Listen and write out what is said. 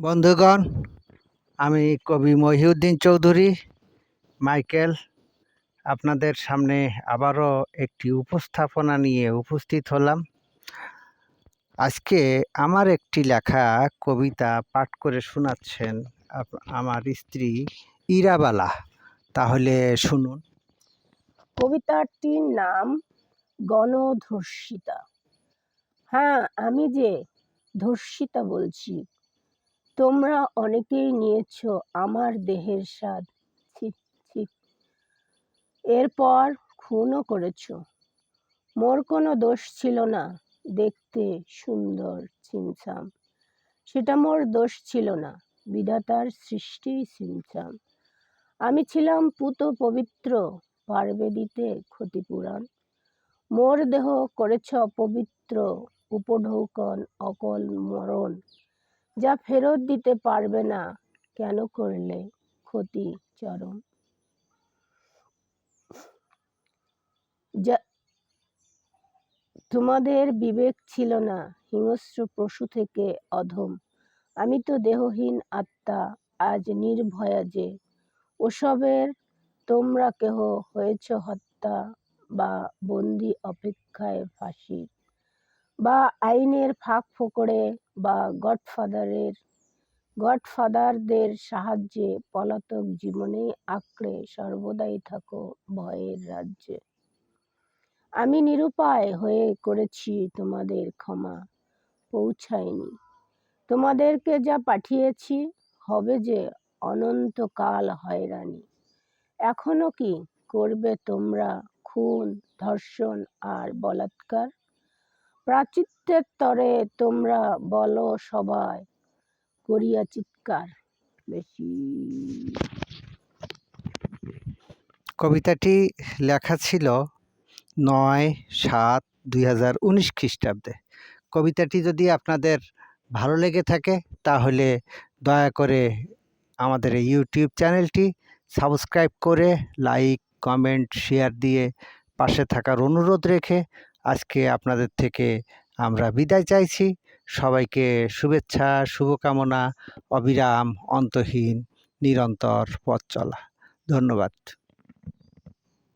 বন্ধুগণ, আমি কবি মহিউদ্দিন চৌধুরী, মাইকেল। আপনাদের সামনে আবারও একটি উপস্থাপনা নিয়ে উপস্থিত হলাম। আজকে আমার একটি লেখা কবিতা পাঠ করে শোনাচ্ছেন আমার স্ত্রী ইরাবালা। তাহলে শুনুন। কবিতাটির নাম গণধর্ষিতা। হ্যাঁ আমি যে ধর্ষিতা বলছি তোমরা অনেকেই নিয়েছ আমার দেহের স্বাদ। ছি ছি। এরপর খুনও করেছ। মোর কোনো দোষ ছিল না দেখতে সুন্দর, ছিমছাম। সেটা মোর দোষ ছিল না, বিধাতার সৃষ্টি ছিমছাম। আমি ছিলাম পুত পবিত্র পারবে দিতে ক্ষতিপূরণ। মোর দেহ করেছ অপবিত্র উপঢৌকন, অকল মরণ। যা ফেরত দিতে পারবে না, কেন করলে? ক্ষতি, চরম। যা, তোমাদের বিবেক ছিল না, হিংস্র পশু থেকে অধম। আমি তো দেহহীন আত্মা, আজ নির্ভয়া যে। ওসবের তোমরা কেহ হয়েছ হত্যা বা বন্দি অপেক্ষায় ফাঁসির। বা আইনের ফাঁক ফোকরে বা গডফাদারের, গডফাদারদের সাহায্যে পলাতক জীবনে আঁকড়ে সর্বদাই থাকো ভয়ের রাজ্যে। আমি নিরুপায় হয়ে করেছি তোমাদের ক্ষমা, পৌঁছায়নি। তোমাদেরকে যা পাঠিয়েছি হবে যে অনন্তকাল হয়রানি। এখনও কি করবে তোমরা খুন, ধর্ষণ আর বলাৎকার? প্রাচিত্যের তরে তোমরা বলো সবাই, করিয়া চিৎকার বেশি। কবিতাটি লেখা ছিল নয় সাত দুই হাজার উনিশ খ্রিস্টাব্দে। কবিতাটি যদি আপনাদের ভালো লেগে থাকে, তাহলে দয়া করে আমাদের এই ইউটিউব চ্যানেলটি সাবস্ক্রাইব করে লাইক, কমেন্ট, শেয়ার দিয়ে পাশে থাকার অনুরোধ রেখে আজকে আপনাদের থেকে আমরা বিদায় চাইছি। সবাইকে শুভেচ্ছা, শুভকামনা, অবিরাম, অন্তহীন, নিরন্তর পথ চলা। ধন্যবাদ।